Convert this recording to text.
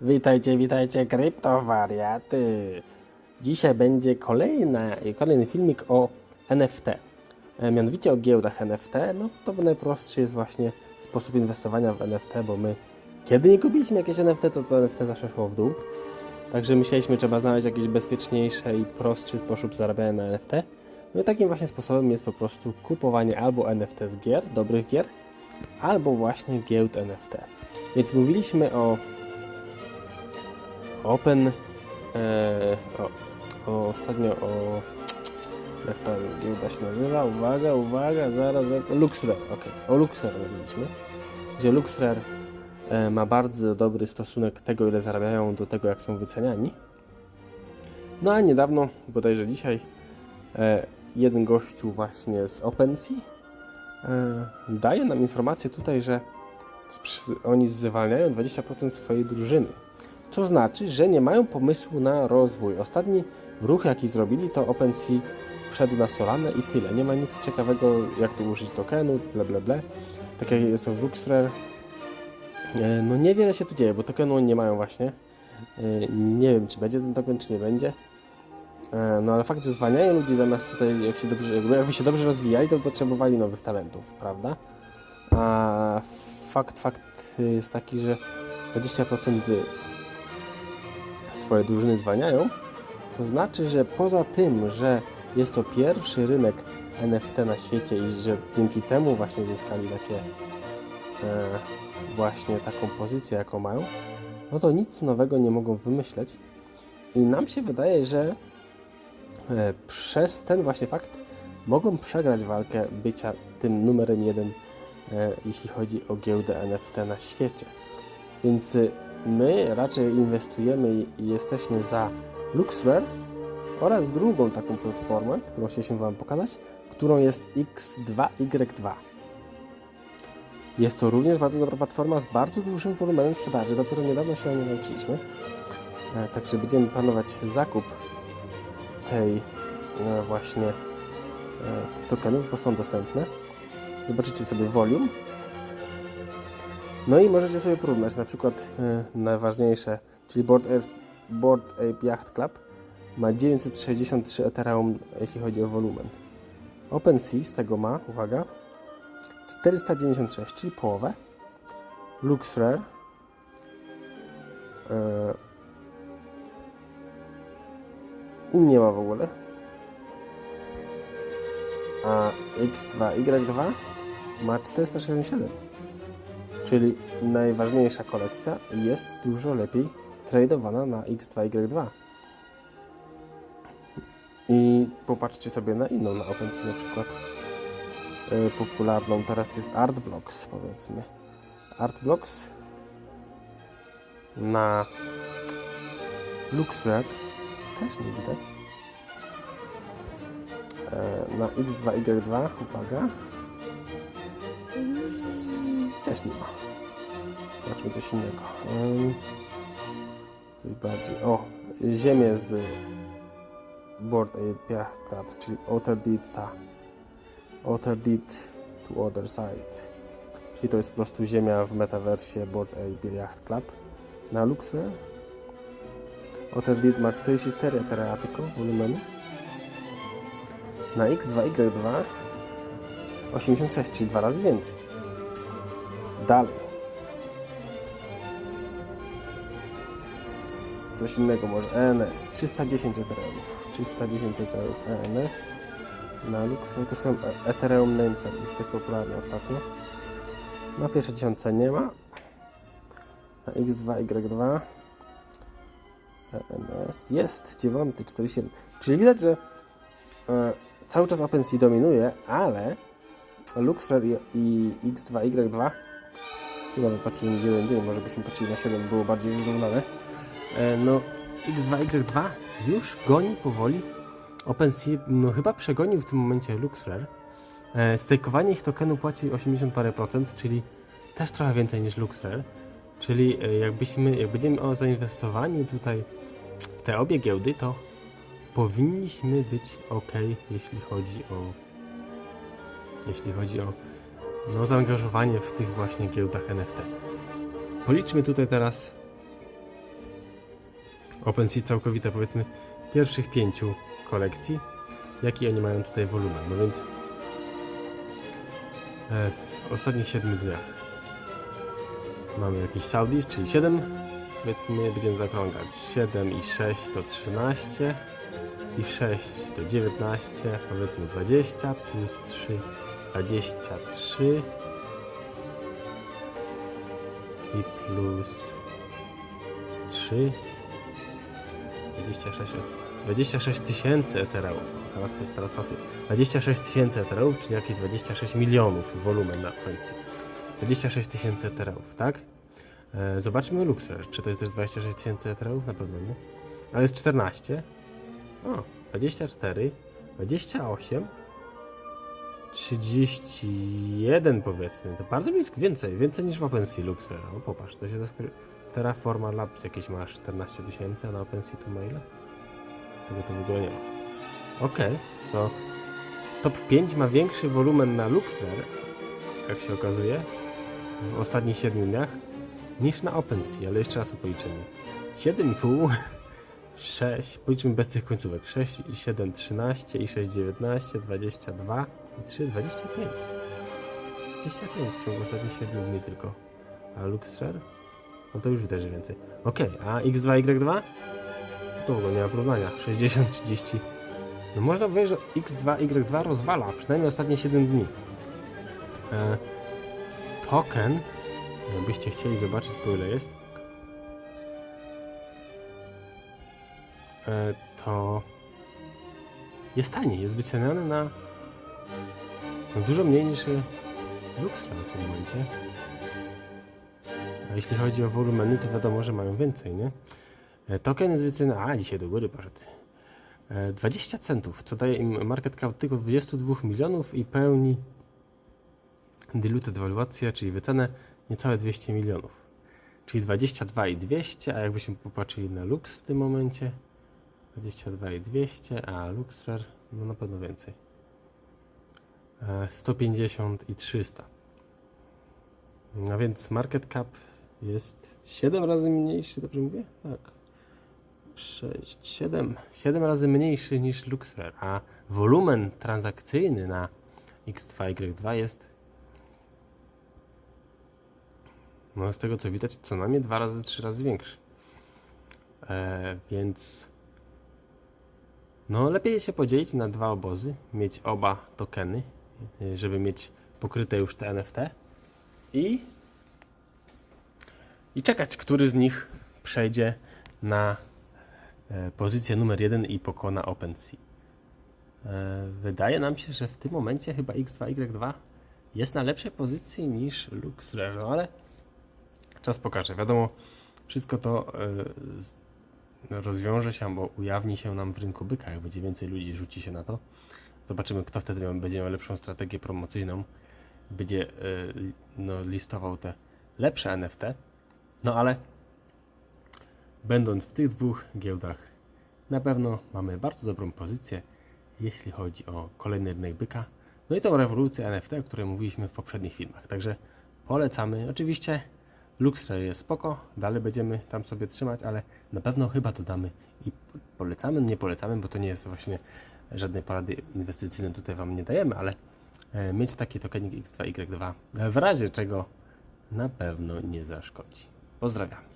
Witajcie, witajcie, kryptowariaty. Dzisiaj będzie kolejna, kolejny filmik o NFT. E, Mianowicie o giełdach NFT. No to najprostszy jest właśnie sposób inwestowania w NFT, bo my kiedy nie kupiliśmy jakieś NFT, to to NFT zawsze szło w dół. Także myśleliśmy, trzeba znaleźć jakieś bezpieczniejsze i prostszy sposób zarabiania na NFT. No i takim właśnie sposobem jest po prostu kupowanie albo NFT z gier, dobrych gier, albo właśnie giełd NFT. Więc mówiliśmy o Open, e, o, o, ostatnio o, jak ta giełda się nazywa, uwaga, uwaga, zaraz, Luxrare, ok, o Luxrare mówiliśmy, gdzie Luxrare e, ma bardzo dobry stosunek tego, ile zarabiają, do tego, jak są wyceniani. No a niedawno, bodajże dzisiaj, e, jeden gościu właśnie z OpenSea daje nam informację tutaj, że oni zwalniają 20% swojej drużyny. Co znaczy, że nie mają pomysłu na rozwój. Ostatni ruch, jaki zrobili, to OpenSea wszedł na Solanę i tyle. Nie ma nic ciekawego, jak tu użyć tokenu, ble ble ble. Tak jak jest w Luxrare. No niewiele się tu dzieje, bo tokenu nie mają właśnie. E, Nie wiem, czy będzie ten token, czy nie będzie. E, No ale fakt, że zwalniają ludzi zamiast tutaj, jak się dobrze, jakby się dobrze rozwijali, to potrzebowali nowych talentów, prawda? A fakt, fakt jest taki, że 20% swoje drużyny zwalniają, to znaczy, że poza tym, że jest to pierwszy rynek NFT na świecie i że dzięki temu właśnie zyskali takie e, właśnie taką pozycję, jaką mają, no to nic nowego nie mogą wymyśleć. I nam się wydaje, że e, przez ten właśnie fakt mogą przegrać walkę bycia tym numerem jeden, e, jeśli chodzi o giełdę NFT na świecie. Więc y, my raczej inwestujemy i jesteśmy za Luxrare oraz drugą taką platformę, którą chcieliśmy Wam pokazać, którą jest X2Y2. Jest to również bardzo dobra platforma z bardzo dużym wolumenem sprzedaży. Dopiero niedawno się o niej nauczyliśmy. E, Także będziemy planować zakup tej e, właśnie e, tych tokenów, bo są dostępne. Zobaczycie sobie volume. No i możecie sobie porównać na przykład e, najważniejsze, czyli Board Ape, Board Ape Yacht Club ma 963 Ethereum, jeśli chodzi o wolumen. OpenSea z tego ma, uwaga, 496, czyli połowę. LuxRare e, nie ma w ogóle. A X2Y2 ma 467. Czyli najważniejsza kolekcja jest dużo lepiej tradowana na X2Y2. I popatrzcie sobie na inną, na OpenSea na przykład yy, popularną. Teraz jest Artblocks, powiedzmy. Artblocks na Luxrare też nie widać. Yy, na X2Y2, uwaga, też nie ma. Zobaczmy coś innego. Coś bardziej. O, ziemię z Board Ape Yacht Club, czyli Outer Deed ta. Outer Deed to Other Side. Czyli to jest po prostu ziemia w metaversie Board Ape Yacht Club. Na Luxrare. Outer Deed ma 44 Etherea tylko wolumenu. Na X2Y2 86, czyli dwa razy więcej. Dalej. Coś innego może. ENS. 310 Ethereumów. 310 Ethereumów ENS. Na Lux. To są e- Ethereum Name Service. Też popularne ostatnio. Na pierwszej dziesiątce nie ma. Na X2Y2. ENS. Jest. 9. 47. Czyli widać, że e, cały czas OpenSea dominuje, ale Luxfer i, i X2Y2 tu nawet patrzymy w jeden dzień, może byśmy patrzyli na 7, było bardziej wyrównane. E, no, X2Y2 już goni powoli OpenSea, no chyba przegonił w tym momencie Luxrare. E, stakeowanie ich tokenu płaci 80 parę procent, czyli też trochę więcej niż Luxrare. Czyli e, jakbyśmy, jak będziemy zainwestowani tutaj w te obie giełdy, to powinniśmy być ok, jeśli chodzi o jeśli chodzi o no, zaangażowanie w tych właśnie giełdach NFT. Policzmy tutaj teraz OpenSea całkowite powiedzmy pierwszych pięciu kolekcji, jaki oni mają tutaj wolumen. No więc e, w ostatnich 7 dniach mamy jakiś Saudis, czyli 7, powiedzmy będziemy zakrągać 7 i 6 to 13 i 6 to 19, powiedzmy 20 plus 3 23 i plus 3 26 26 tysięcy etereów. Teraz, teraz pasuje. 26 tysięcy etereów, czyli jakieś 26 milionów wolumen na pensji. 26 tysięcy etereów, tak? E, zobaczmy Luxer. Czy to jest też 26 tysięcy etereów? Na pewno nie. Ale jest 14. O, 24, 28, 31 powiedzmy. To bardzo blisko, więcej, więcej niż w OpenSea Luxer. O, popatrz, to się zaskry... Terraforma Labs jakieś ma 14 tysięcy, a na OpenSea to ma ile? Tego to w ogóle nie ma. Okej, to top 5 ma większy wolumen na Luxer, jak się okazuje, w ostatnich 7 dniach, niż na OpenSea, ale jeszcze raz to policzymy. 7,5 6, policzmy bez tych końcówek. 6 i 7, 13 i 6, 19, 22 i 3, 25. 25 w ciągu ostatnich 7 dni tylko. A Luxer? No to już że więcej. Ok, a X2, Y2? To w ogóle nie ma porównania. 60, 30. No można powiedzieć, że X2, Y2 rozwala, przynajmniej ostatnie 7 dni. E, token, jakbyście chcieli zobaczyć po ile jest, e, to jest taniej, jest wyceniany na no, dużo mniej niż e, Luxra w tym momencie. A jeśli chodzi o wolumeny, to wiadomo, że mają więcej, nie? E, Token jest wyceniany, a dzisiaj do góry poszedł. E, 20 centów, co daje im market cap tylko 22 milionów i pełni diluted waluację, czyli wycenę niecałe 200 milionów. Czyli 22 i 200, a jakbyśmy popatrzyli na Lux w tym momencie, 22 i 200, a Luxfer, no na pewno więcej. E, 150 i 300. A więc market cap jest 7 razy mniejszy, dobrze mówię? Tak. 6, 7, 7 razy mniejszy niż Luxfer, a wolumen transakcyjny na X2Y2 jest no z tego co widać co najmniej 2 razy, 3 razy większy. E, więc no lepiej się podzielić na dwa obozy, mieć oba tokeny, żeby mieć pokryte już te NFT i i czekać, który z nich przejdzie na e, pozycję numer jeden i pokona OpenSea. E, wydaje nam się, że w tym momencie chyba X2Y2 jest na lepszej pozycji niż LuxRare, no ale czas pokaże. Wiadomo, wszystko to e, rozwiąże się albo ujawni się nam w rynku byka, jak będzie więcej ludzi rzuci się na to. Zobaczymy, kto wtedy będzie miał lepszą strategię promocyjną, będzie e, no, listował te lepsze NFT. No ale będąc w tych dwóch giełdach, na pewno mamy bardzo dobrą pozycję, jeśli chodzi o kolejny rynek byka. No i tą rewolucję NFT, o której mówiliśmy w poprzednich filmach. Także polecamy. Oczywiście Luxray jest spoko, dalej będziemy tam sobie trzymać, ale na pewno chyba dodamy i po- polecamy, nie polecamy, bo to nie jest właśnie żadnej porady inwestycyjnej tutaj Wam nie dajemy, ale e, mieć taki tokenik X2Y2 w razie czego na pewno nie zaszkodzi. Pozdrawiam.